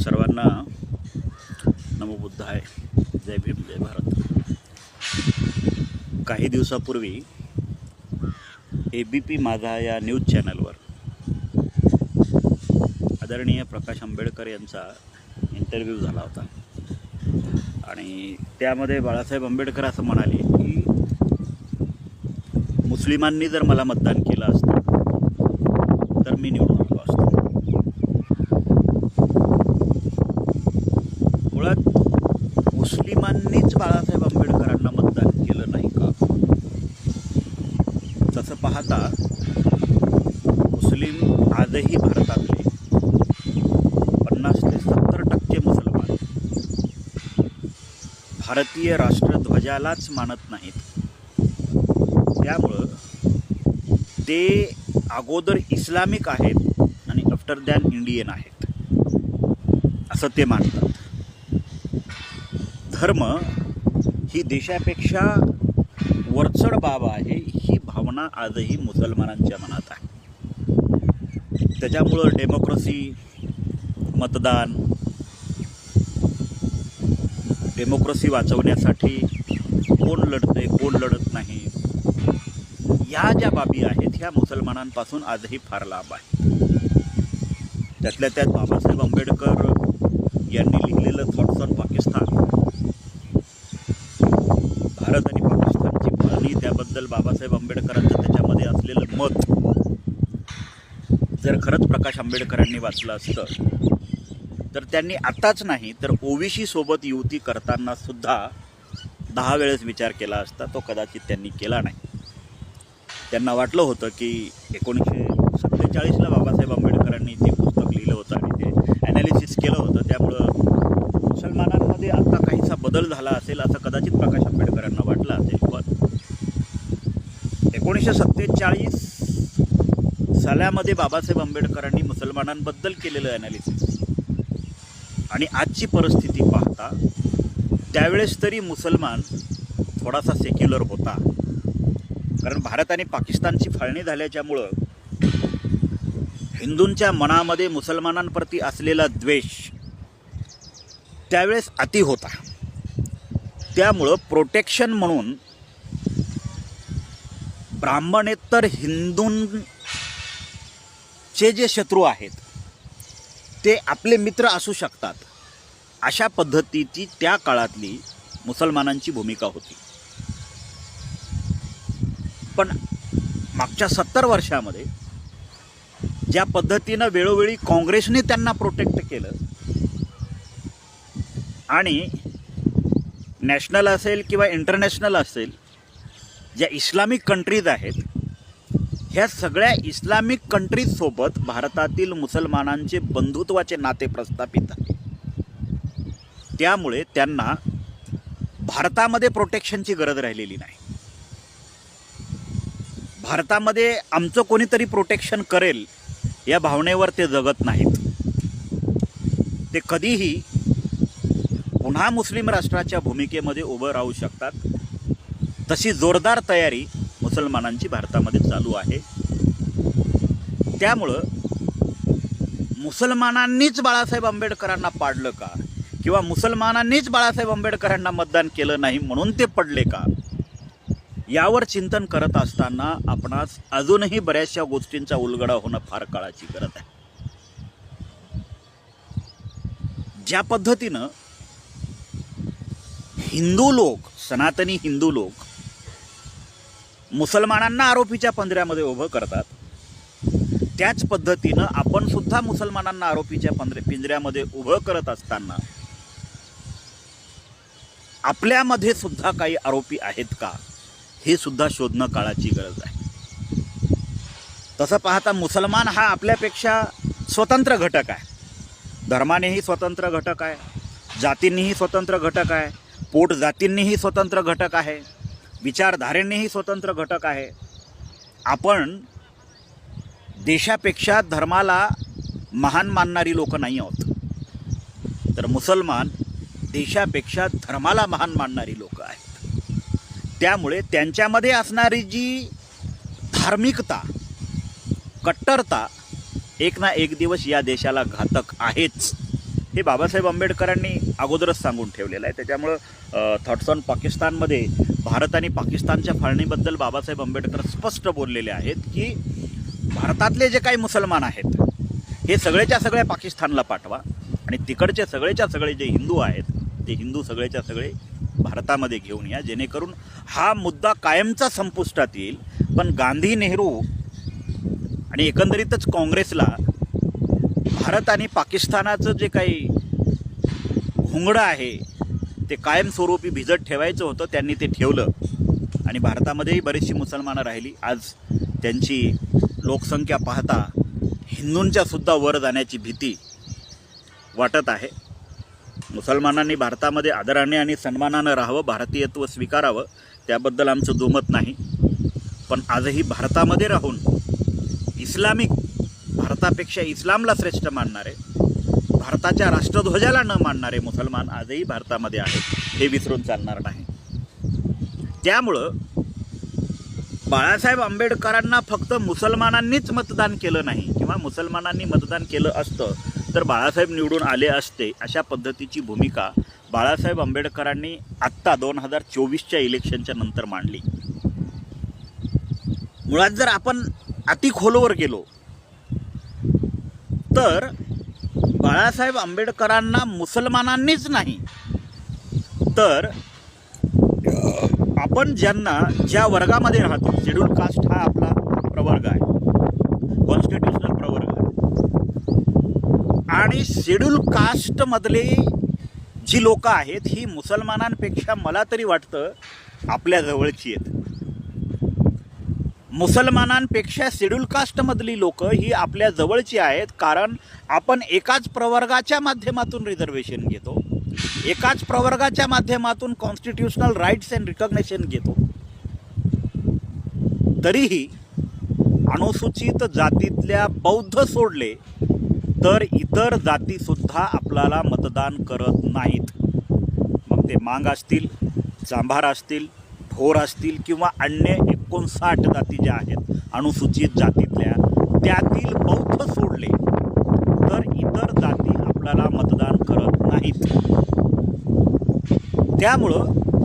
सर्वांना नमोबुद्ध आहे. जय भीम जय भारत. काही दिवसापूर्वी ए बी पी माझा या न्यूज चॅनलवर आदरणीय प्रकाश आंबेडकर यांचा इंटरव्ह्यू झाला होता. आणि त्यामध्ये बाळासाहेब आंबेडकर असं म्हणाले की मुस्लिमांनी जर मला मतदान केलं असतं तर मी निवडून आलो असतो मुळात त्यांनीच बाळासाहेब आंबेडकरांना मतदान केलं नाही का? तसं पाहता मुस्लिम आजही भारतातले पन्नास ते सत्तर टक्के मुसलमान भारतीय राष्ट्रध्वजालाच मानत नाहीत. त्यामुळं ते अगोदर इस्लामिक आहेत आणि आफ्टर दॅन इंडियन आहेत. असं ते मानतात. धर्म ही देशापेक्षा वरचढ बाब आहे ही भावना आजही मुसलमानांच्या मनात आहे. त्याच्यामुळं डेमोक्रेसी मतदान डेमोक्रेसी वाचवण्यासाठी कोण लढते कोण लढत नाही या ज्या बाबी आहेत ह्या मुसलमानांपासून आजही फार लांब आहेत. त्यातल्या त्यात बाबासाहेब आंबेडकर यांनी लिहिलेलं थॉट्स ऑन पाकिस्तान. भारत आणि पाकिस्तानची फाळणी त्याबद्दल बाबासाहेब आंबेडकरांचं त्याच्यामध्ये असलेलं मत जर खरंच प्रकाश आंबेडकरांनी वाचलं असतं तर त्यांनी आताच नाही तर ओवीशी सोबत युती करताना सुद्धा दहा वेळेस विचार केला असता तो कदाचित त्यांनी केला नाही. त्यांना वाटलं होतं की एकोणीसशे सत्तेचाळीसला बाबासाहेब आंबेडकरांनी ते पुस्तक लिहिलं होतं आणि ते ॲनालिसिस केलं होतं त्यामुळं बदल झाला असेल असं कदाचित प्रकाश आंबेडकरांना वाटलं असेल पण एकोणीसशे सत्तेचाळीस सालामध्ये बाबासाहेब आंबेडकरांनी मुसलमानांबद्दल केलेलं अनालिसिस आणि आजची परिस्थिती पाहता त्यावेळेस तरी मुसलमान थोडासा सेक्युलर होता. कारण भारत आणि पाकिस्तानची फाळणी झाल्याच्यामुळं हिंदूंच्या मनामध्ये मुसलमानांप्रती असलेला द्वेष त्यावेळेस अति होता. त्यामुळं प्रोटेक्शन म्हणून ब्राह्मणेतर हिंदूंचे जे शत्रू आहेत ते आपले मित्र असू शकतात. अशा पद्धतीची त्या काळातली मुसलमानांची भूमिका होती. पण मागच्या सत्तर वर्षामध्ये ज्या पद्धतीनं वेळोवेळी काँग्रेसने त्यांना प्रोटेक्ट केलं आणि नॅशनल असेल किंवा इंटरनॅशनल असेल ज्या इस्लामिक कंट्रीज आहेत ह्या सगळ्या इस्लामिक कंट्रीजसोबत भारतातील मुसलमानांचे बंधुत्वाचे नाते प्रस्थापित आहे त्यामुळे त्यांना भारतामध्ये प्रोटेक्शनची गरज राहिलेली नाही. भारतामध्ये आमचं कोणीतरी प्रोटेक्शन करेल या भावनेवर ते जगत नाहीत. ते कधीही पुन्हा मुस्लिम राष्ट्राच्या भूमिकेमध्ये उभं राहू शकतात. तशी जोरदार तयारी मुसलमानांची भारतामध्ये चालू आहे. त्यामुळं मुसलमानांनीच बाळासाहेब आंबेडकरांना पाडलं का? किंवा मुसलमानांनीच बाळासाहेब आंबेडकरांना मतदान केलं नाही म्हणून ते पडले का? यावर चिंतन करत असताना आपणास अजूनही बऱ्याचशा गोष्टींचा उलगडा होणं फार काळाची गरज आहे. ज्या पद्धतीनं हिंदू लोक सनातनी हिंदू लोक मुसलमानांना आरोपीच्या पंजऱ्यामध्ये उभं करतात. त्याच पद्धतीनं आपण सुद्धा मुसलमानांना आरोपीच्या पंधरे पिंजऱ्यामध्ये उभं करत असताना आपल्यामध्ये सुद्धा काही आरोपी आहेत का? हे सुद्धा शोधणं काळाची गरज आहे. तसं पाहता मुसलमान हा आपल्यापेक्षा स्वतंत्र घटक आहे. धर्मानेही स्वतंत्र घटक आहे. जातींनीही स्वतंत्र घटक आहे. पोट जातींनीही स्वतंत्र घटक आहे विचारधारेंनीही स्वतंत्र घटक आहे. आपण देशापेक्षा धर्माला महान मानणारी लोक नाही आहोत. तर मुसलमान देशापेक्षा धर्माला महान मानणारी लोक आहेत. त्यामुळे त्यांच्यामध्ये असणारी जी धार्मिकता कट्टरता एक ना एक दिवस या देशाला घातक आहेच. हे बाबासाहेब आंबेडकरांनी अगोदरच सांगून ठेवलेलं आहे. त्याच्यामुळं थॉट्स ऑन पाकिस्तानमध्ये भारत आणि पाकिस्तानच्या फाळणीबद्दल बाबासाहेब आंबेडकर स्पष्ट बोललेले आहेत की भारतातले जे काही मुसलमान आहेत हे सगळ्याच्या सगळ्या पाकिस्तानला पाठवा आणि तिकडचे सगळेच्या सगळे जे हिंदू आहेत ते हिंदू सगळेच्या सगळे भारतामध्ये घेऊन या जेणेकरून हा मुद्दा कायमचा संपुष्टात येईल. पण गांधी नेहरू आणि एकंदरीतच काँग्रेसला भारत आणि पाकिस्तानाचं जे काही घुंगडं आहे ते कायमस्वरूपी भिजत ठेवायचं होतं त्यांनी ते ठेवलं. आणि भारतामध्येही बरीचशी मुसलमानं राहिली. आज त्यांची लोकसंख्या पाहता हिंदूंच्यासुद्धा वर जाण्याची भीती वाटत आहे. मुसलमानांनी भारतामध्ये आदराने आणि सन्मानानं राहावं भारतीयत्व स्वीकारावं त्याबद्दल आमचं दुमत नाही. पण आजही भारतामध्ये राहून इस्लामिक भारतापेक्षा इस्लामला श्रेष्ठ मानणारे भारताच्या राष्ट्रध्वजाला न मानणारे मुसलमान आजही भारतामध्ये आहेत हे विसरून चालणार नाही. त्यामुळं बाळासाहेब आंबेडकरांना फक्त मुसलमानांनीच मतदान केलं नाही किंवा मुसलमानांनी मतदान केलं असतं तर बाळासाहेब निवडून आले असते अशा पद्धतीची भूमिका बाळासाहेब आंबेडकरांनी आत्ता दोन हजार चोवीसच्या इलेक्शनच्या नंतर मांडली. मुळात जर आपण अति खोलवर गेलो तर बाळासाहेब आंबेडकरांना मुसलमानांनीच नाही. तर आपण ज्यांना ज्या वर्गामध्ये राहतो शेड्यूल कास्ट हा आपला प्रवर्ग आहे. कॉन्स्टिट्युशनल प्रवर्ग आहे. आणि शेड्यूल कास्टमधले जी लोकं आहेत ही मुसलमानांपेक्षा मला तरी वाटतं आपल्या जवळची आहेत. मुसलमानांपेक्षा शेड्यूल कास्टमधली लोक ही आपल्या जवळची आहेत कारण आपण एकाच प्रवर्गाच्या माध्यमातून रिझर्वेशन घेतो. एकाच प्रवर्गाच्या माध्यमातून कॉन्स्टिट्युशनल राईट्स अँड रिकग्नेशन घेतो. तरीही अनुसूचित जातीतल्या बौद्ध सोडले तर इतर जातीसुद्धा आपल्याला मतदान करत नाहीत. मग ते मांग असतील चांभार असतील ढोर असतील किंवा अन्य एकोणसाठ जाती ज्या आहेत अनुसूचित जातीतल्या त्यातील बौद्ध सोडले. तर इतर जाती आपल्याला मतदान करत नाहीत. त्यामुळं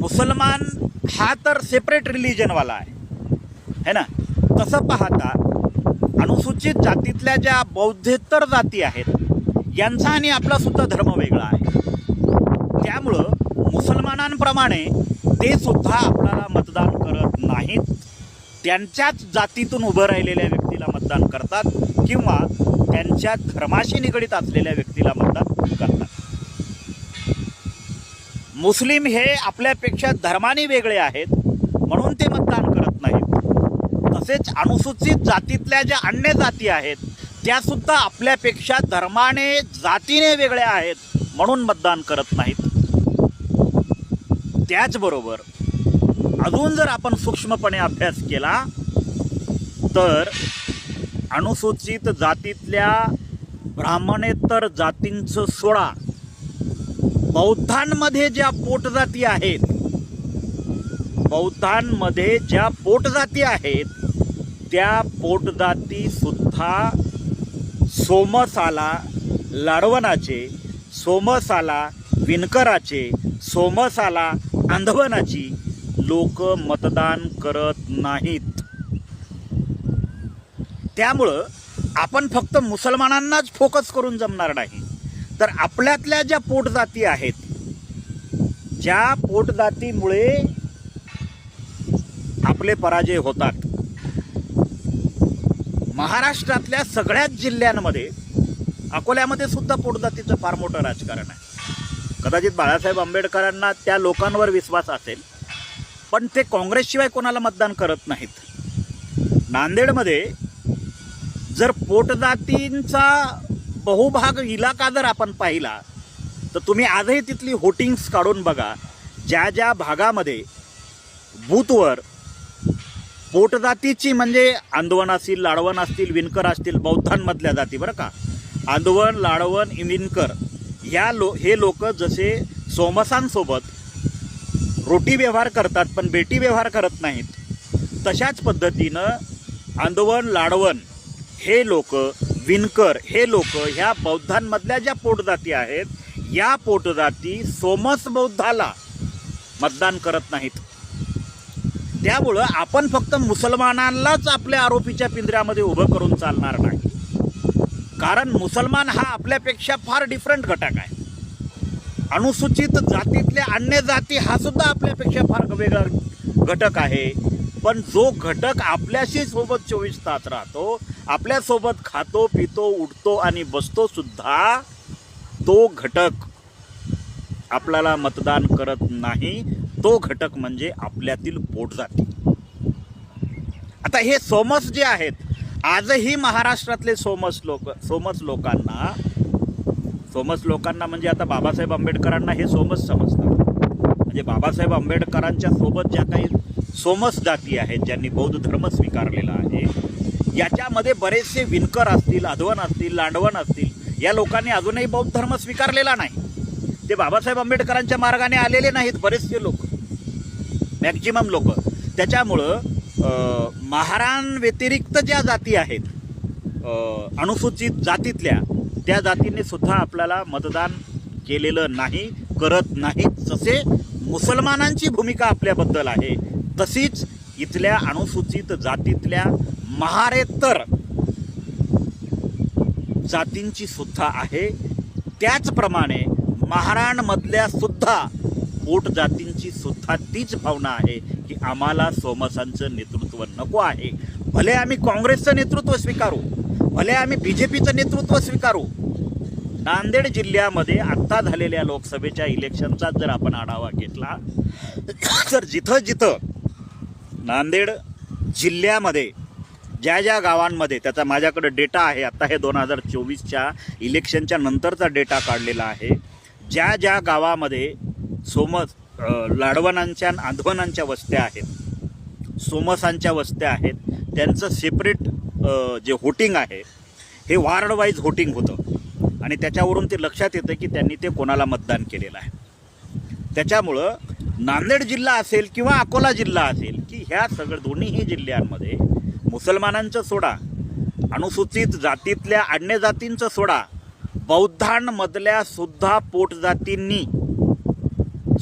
मुसलमान हा तर सेपरेट रिलिजनवाला आहे. है ना? तसं पाहता अनुसूचित जातीतल्या ज्या बौद्धेतर जाती आहेत यांचा आणि आपला सुद्धा धर्म वेगळा आहे. त्यामुळं मुसलमानांप्रमाणे ते सुद्धा आपल्याला मतदान करत नाहीत. त्यांच्याच जातीतून उभं राहिलेल्या व्यक्तीला मतदान करतात किंवा त्यांच्या धर्माशी निगडीत असलेल्या व्यक्तीला मतदान करतात. मुस्लिम हे आपल्यापेक्षा धर्माने वेगळे आहेत म्हणून ते मतदान करत नाहीत. तसेच अनुसूचित जातीतल्या ज्या अन्य जाती आहेत त्यासुद्धा आपल्यापेक्षा धर्माने जातीने वेगळ्या आहेत म्हणून मतदान करत नाहीत. त्याचबरोबर अजून जर आपण सूक्ष्मपणे अभ्यास केला तर अनुसूचित जातीतल्या ब्राह्मणेतर जातींचं सोळा बौद्धांमध्ये ज्या पोटजाती आहेत बौद्धांमध्ये ज्या पोटजाती आहेत त्या पोटजाती सुद्धा सोमसाला लाडवणाचे सोमसाला विणकराचे सोमसाला आंधवनाची लोक मतदान करत नाहीत. त्यामुळं आपण फक्त मुसलमानांनाच फोकस करून जमणार नाही. तर आपल्यातल्या ज्या पोटजाती आहेत ज्या पोटजातीमुळे आपले पराजय होतात. महाराष्ट्रातल्या सगळ्याच जिल्ह्यांमध्ये अकोल्यामध्ये सुद्धा पोटजातीचं फार मोठं राजकारण आहे. कदाचित बाळासाहेब आंबेडकरांना त्या लोकांवर विश्वास असेल पण ते काँग्रेसशिवाय कोणाला मतदान करत नाहीत. नांदेडमध्ये जर पोटदातींचा बहुभाग इलाका जर आपण पाहिला तर तुम्ही आजही तिथली होटिंग्स काढून बघा ज्या ज्या भागामध्ये बूथवर पोटजातीची म्हणजे आंदवण असतील लाडवण असतील विणकर असतील बौद्धांमधल्या जाती बरं का? आंदवण लाडवण विणकर ह्या लो हे लोक जसे सोमसांसोबत रोटी व्यवहार करतात पण बेटी व्यवहार करत नाहीत. तशाच पद्धतीनं आंदवण लाडवण हे लोक विणकर हे लोक ह्या बौद्धांमधल्या ज्या पोटजाती आहेत या पोटजाती सोमस बौद्धाला मतदान करत नाहीत. त्यामुळं आपण फक्त मुसलमानांनाच आपल्या आरोपीच्या पिंजऱ्यामध्ये उभं करून चालणार नाही. कारण मुसलमान हा आपल्यापेक्षा फार डिफरंट घटक आहे. अनुसूचित जातीतल्या अन्य जाती हा सुद्धा आपल्यापेक्षा फार वेगळा घटक आहे. पण जो घटक आपल्याशी सोबत चोवीस तास राहतो आपल्यासोबत खातो पितो उठतो आणि बसतो सुद्धा तो घटक आपल्याला मतदान करत नाही. तो घटक म्हणजे आपल्यातील पोटजाती आता हे सोमस जे आहेत आजही महाराष्ट्रातले सोमस लोक सोमस लोकांना सोमस लोकांना म्हणजे आता बाबासाहेब आंबेडकरांना हे सोमस समजतात म्हणजे बाबासाहेब आंबेडकरांच्या सोबत ज्या काही सोमस जाती आहेत ज्यांनी बौद्ध धर्म स्वीकारलेला आहे याच्यामध्ये बरेचसे विणकर असतील अधवण असतील लांडवण असतील या लोकांनी अजूनही बौद्ध धर्म स्वीकारलेला नाही. ते बाबासाहेब आंबेडकरांच्या मार्गाने आलेले नाहीत बरेचसे लोक. मॅक्झिमम लोक. त्याच्यामुळं अं, महाराण व्यतिरिक्त ज्या जाती आहेत अनुसूचित जातीतल्या त्या जातीने सुद्धा आपल्याला मतदान केलेलं नाही करत नाही. तसे मुसलमानांची भूमिका आपल्याबद्दल आहे तशीच इथल्या अनुसूचित जातीतल्या महारेतर जातींची सुद्धा आहे. त्याचप्रमाणे महाराणमधल्या सुद्धा पोट जातींची सुद्धा तीच भावना आहे की आम्हाला सोमसांचं नेतृत्व नको आहे. भले आम्ही काँग्रेसचं नेतृत्व स्वीकारू भले आम्ही बी जे पीचं नेतृत्व स्वीकारू नांदेड जिल्ह्यामध्ये आत्ता झालेल्या लोकसभेच्या इलेक्शनचा जर आपण आढावा घेतला तर जिथं जिथं नांदेड जिल्ह्यामध्ये ज्या ज्या गावांमध्ये त्याचा माझ्याकडे डेटा आहे आत्ता हे दोन हजार चोवीसच्या इलेक्शनच्या नंतरचा डेटा काढलेला आहे ज्या ज्या गावामध्ये सोमस लाडवणांच्या आंधवणांच्या वस्त्या आहेत सोमसांच्या वस्त्या आहेत त्यांचं सेपरेट जे होटिंग आहे हे वार्ड वाईज होटिंग होतं. आणि त्याच्यावरून ते लक्षात येतं की त्यांनी ते कोणाला मतदान केलेलं आहे. त्याच्यामुळं नांदेड जिल्हा असेल किंवा अकोला जिल्हा असेल की ह्या सगळं दोन्हीही जिल्ह्यांमध्ये मुसलमानांचं सोडा अनुसूचित जातीतल्या अन्य जातींचं सोडा बौद्धांमधल्या सुद्धा पोटजातींनी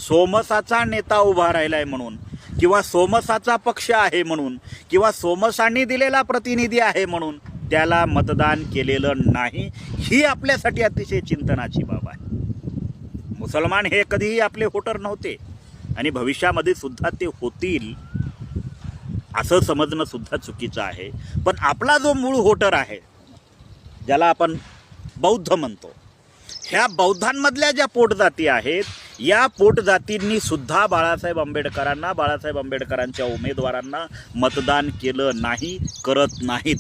सोमसाचा नेता उभा राहिला आहे म्हणून किंवा सोमसाचा पक्ष आहे म्हणून किंवा सोमसांनी दिलेला प्रतिनिधी आहे म्हणून त्याला मतदान केलेलं नाही ही आपल्यासाठी अतिशय चिंतनाची बाब आहे. मुसलमान हे कधीही आपले होटर नव्हते आणि भविष्यामध्ये सुद्धा ते होतील असं समजणं सुद्धा चुकीचं आहे. पण आपला जो मूळ होटर आहे ज्याला आपण बौद्ध म्हणतो ह्या बौद्धांमधल्या ज्या पोटजाती आहेत या पोटजातींनी सुद्धा बाळासाहेब आंबेडकरांना बाळासाहेब आंबेडकरांच्या उमेदवारांना मतदान केलं नाही करत नाहीत.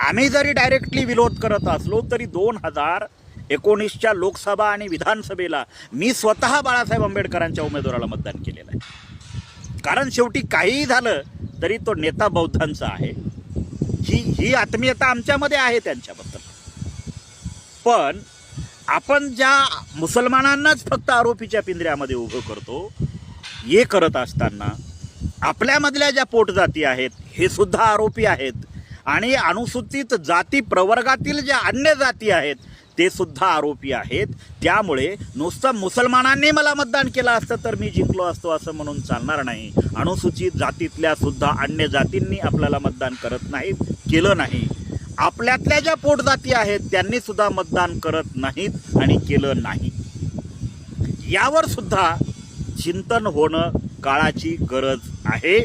आम्ही जरी डायरेक्टली विरोध करत असलो तरी दोन हजार एकोणीसच्या लोकसभा आणि विधानसभेला मी स्वतः बाळासाहेब आंबेडकरांच्या उमेदवाराला मतदान केलेलं आहे. कारण शेवटी काहीही झालं तरी तो नेता बौद्धांचा आहे. ही ही आत्मीयता आमच्यामध्ये आहे त्यांच्याबद्दल. पण आपण ज्या मुसलमानांनाच फक्त आरोपीच्या पिंजऱ्यामध्ये उभं करतो हे करत असताना आपल्यामधल्या ज्या पोटजाती आहेत हे सुद्धा आरोपी आहेत. आणि अनुसूचित जाती प्रवर्गातील ज्या अन्य जाती आहेत ते सुद्धा आरोपी आहेत. त्यामुळे नुसतं मुसलमानांनी मला मतदान केलं असतं तर मी जिंकलो असतो असं म्हणून चालणार नाही. अनुसूचित जातीतल्या सुद्धा अन्य जातींनी आपल्याला मतदान करत नाहीत केलं नाही. आपल्यातल्या ज्या पोटजाती आहेत त्यांनी सुद्धा मतदान करत नाहीत आणि केलं नाही. यावर सुद्धा चिंतन होणं काळाची गरज आहे.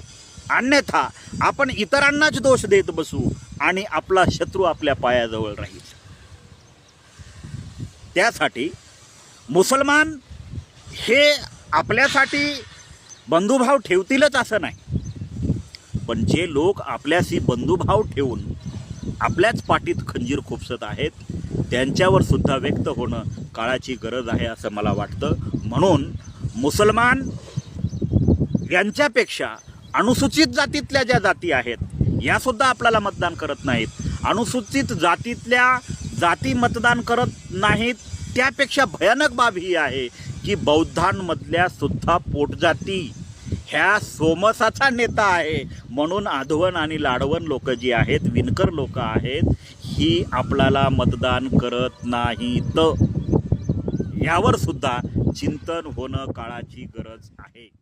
अन्यथा आपण इतरांनाच दोष देत बसू आणि आपला शत्रू आपल्या पायाजवळ राहील. त्यासाठी मुसलमान हे आपल्यासाठी बंधुभाव ठेवतीलच असं नाही. पण जे लोक आपल्याशी बंधुभाव ठेवून आपल्याच पाठीत खंजीर खोपसत आहेत. त्यांच्यावर सुद्धा व्यक्त होणं काळाची गरज आहे असं मला वाटतं. म्हणून मुसलमान यांच्यापेक्षा अनुसूचित जातीतल्या ज्या जाती आहेत यासुद्धा आपल्याला मतदान करत नाहीत. अनुसूचित जातीतल्या जाती मतदान करत नाहीत त्यापेक्षा भयानक बाब ही आहे की बौद्धांमधल्या सुद्धा पोटजाती ह्या सोमसाचा नेता आहे. म्हणून आधवन आणि लाडवण लोक जी आहेत विणकर लोक आहेत ही आपल्याला मतदान करत नाहीत. यावर सुद्धा चिंतन होणं काळाची गरज आहे.